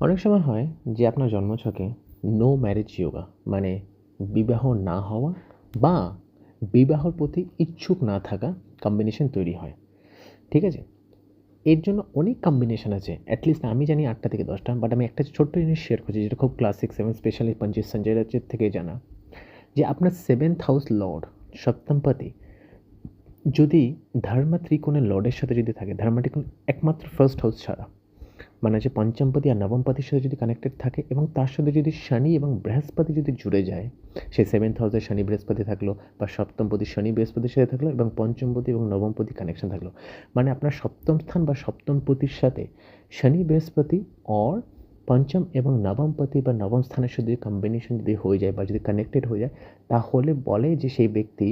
অনেক সময় হয় যে আপনার জন্মছকে নো ম্যারেজ যোগা মানে বিবাহ না হওয়া বা বিবাহর প্রতি ইচ্ছুক না থাকা কম্বিনেশন তৈরি হয়। ঠিক আছে? এর জন্য অনেক কম্বিনেশন আছে। অ্যাটলিস্ট আমি জানি আটটা থেকে দশটা বাট আমি একটা ছোট্ট জিনিস শেয়ার করছি যেটা খুব ক্লাসিক সেভেন স্পেশালি পঞ্জিত সঞ্জয় রাজ্যের থেকে জানা। যে আপনার সেভেন্থ হাউস লর্ড সপ্তমপতি, যদি ধর্ম ত্রিকোণের লর্ডের সাথে যদি থাকে, ধর্ম ত্রিকোণ একমাত্র ফার্স্ট হাউস ছাড়া মানে হচ্ছে পঞ্চমপতি আর নবমপতির সাথে যদি কানেক্টেড থাকে এবং তার সাথে যদি শনি এবং বৃহস্পতি যদি জুড়ে যায়, সে সেভেন্থ হাউসে শনি বৃহস্পতি থাকল বা সপ্তমপতি শনি বৃহস্পতির সাথে থাকল এবং পঞ্চমপতি এবং নবমপতি কানেকশন থাকল। মানে আপনার সপ্তম স্থান বা সপ্তমপতির সাথে শনি বৃহস্পতি অর পঞ্চম এবং নবমপতি বা নবম স্থানের সাথে যদি কম্বিনেশন যদি হয়ে যায় বা যদি কানেক্টেড হয়ে যায়, তাহলে বলে যে সেই ব্যক্তি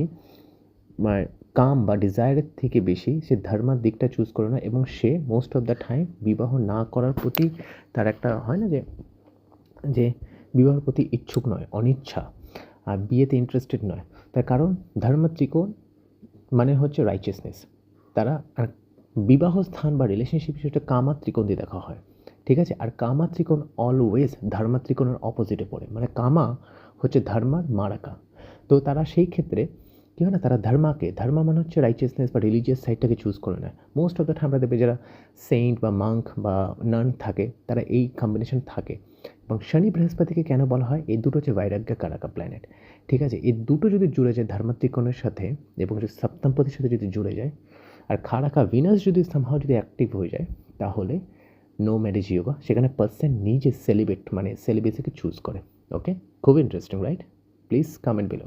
মানে কাম বা ডিজায়ারের থেকে বেশি সে ধর্মার দিকটা চুজ করে না এবং সে মোস্ট অফ দ্য টাইম বিবাহ না করার প্রতি তার একটা হয় না যে যে বিবাহের প্রতি ইচ্ছুক নয়, অনিচ্ছা আর বিয়েতে ইন্টারেস্টেড নয়। তার কারণ ধর্ম ত্রিকোণ মানে হচ্ছে রাইচিয়াসনেস তারা আর বিবাহ স্থান বা রিলেশনশিপ সেটা কামা ত্রিকোণ দিয়ে দেখা হয়। ঠিক আছে? আর কামা ত্রিকোণ অলওয়েজ ধর্মা ত্রিকোণের অপোজিটে পড়ে। মানে কামা হচ্ছে ধর্মার মারাকা। তো তারা সেই ক্ষেত্রে কী না তারা ধর্মাকে, ধর্মা মানে হচ্ছে রাইচিয়াসনেস বা রিলিজিয়াস সাইডটাকে চুজ করে নেয়। মোস্ট অফ দ্য টাইম আমরা দেখবে যারা সেন্ট বা মাঙ্ক বা নান থাকে, তারা এই কম্বিনেশন থাকে। এবং শনি বৃহস্পতিকে কেন বলা হয়? এই দুটো হচ্ছে বৈরাগ্য কারাকা প্ল্যানেট ঠিক আছে? এই দুটো যদি জুড়ে যায় ধর্মাত্রিকোণের সাথে এবং যদি সপ্তমপতির সাথে যদি জুড়ে যায়, আর খারাকা ভিনাস যদি সামহাও যদি অ্যাক্টিভ হয়ে যায়, তাহলে নো ম্যারেজ ইয়োগা সেখানে পার্সন নিজে সেলিব্রেট মানে সেলিব্রেসিকে চুজ করে। ওকে খুব interesting right please comment below